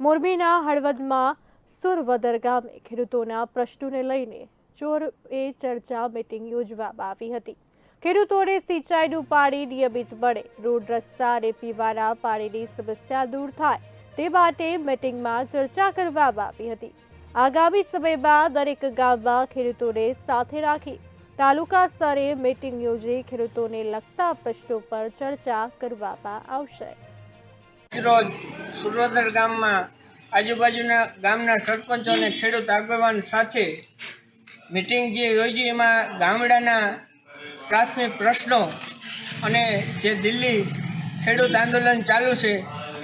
મોરબીના હળવદમાં સુરવદર ગામે ખેડૂતોના પ્રશ્નોને લઈને ચોર એ ચર્ચા મિટિંગ યોજવામાં આવી હતી. ખેડૂતોને સિંચાઈનું પાણી નિયમિત મળે, રોડ રસ્તા અને પીવાના પાણીની સમસ્યા દૂર થાય તે માટે મિટિંગમાં ચર્ચા કરવામાં આવી હતી. આગામી સમયમાં દરેક ગામમાં ખેડૂતોને સાથે રાખી તાલુકા સ્તરે મિટિંગ યોજી ખેડૂતોને લગતા પ્રશ્નો પર ચર્ચા કરવામાં આવશે. સુરવદર ગામમાં આજુબાજુના ગામના સરપંચો અને ખેડૂત આગેવાન સાથે મિટિંગ જે યોજી, એમાં ગામડાના પ્રાથમિક પ્રશ્નો અને જે દિલ્હી ખેડૂત આંદોલન ચાલુ છે,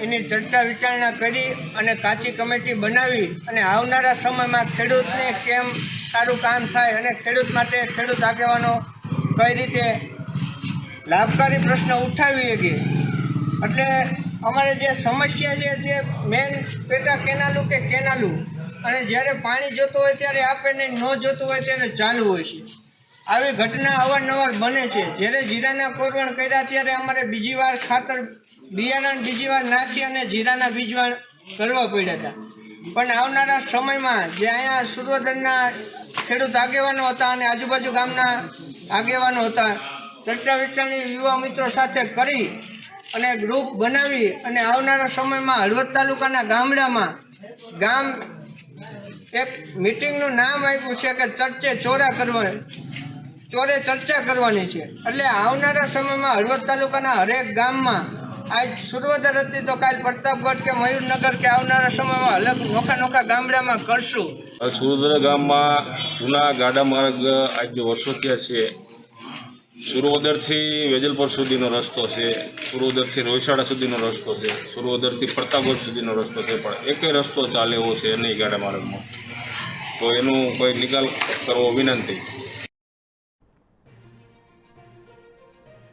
એની ચર્ચા વિચારણા કરી અને કાચી કમિટી બનાવી અને આવનારા સમયમાં ખેડૂતને કેમ સારું કામ થાય અને ખેડૂત માટે ખેડૂત આગેવાનો કઈ રીતે લાભકારી પ્રશ્ન ઉઠાવી શકીએ એટલે અમારે જે સમસ્યા છે, જે મેન પેટા કેનાલું કે કેનાલું, અને જ્યારે પાણી જોતું હોય ત્યારે આપે ને ન જોતું હોય ત્યારે ચાલુ હોય છે. આવી ઘટના અવારનવાર બને છે. જ્યારે જીરાના કોરવણ કર્યા ત્યારે અમારે બીજી વાર ખાતર, બિયારણ બીજી વાર નાખી અને જીરાના બીજવાણ કરવા પડ્યા હતા. પણ આવનારા સમયમાં જે અહીંયા સૂર્યોદયના ખેડૂત આગેવાનો હતા અને આજુબાજુ ગામના આગેવાનો હતા, ચર્ચા વિચારણી યુવા મિત્રો સાથે કરી અને ગ્રુપ બનાવી અને આવનારા સમયમાં હળવદ તાલુકાના ગામડામાં ગામ એક મિટિંગનું નામ આપ્યું છે કે ચર્ચે ચોરા કરવાની, ચોરે ચર્ચા કરવાની છે. એટલે આવનારા સમયમાં હળવદ તાલુકાના હરેક ગામમાં આજ સુરવદર હતી તો કાલ પ્રતાપગઢ કે મયુરનગર કે આવનારા સમયમાં અલગ નોખા નોખા ગામડામાં કરશું. સુરવદર ગામમાં જૂના ગાડા માર્ગ આજે વર્ષો થયા છે. સુરોદરથી વેજલપર સુધીનો રસ્તો છે સુરોદરથી રોયસાડા સુધીનો રસ્તો છે સુરોદરથી પ્રતાપગઢ સુધીનો રસ્તો છે, પણ એકેય રસ્તો ચાલે એવો છે નહીં ગાડા માર્ગમાં. તો એનું કોઈ નિકાલ કરવો વિનંતી.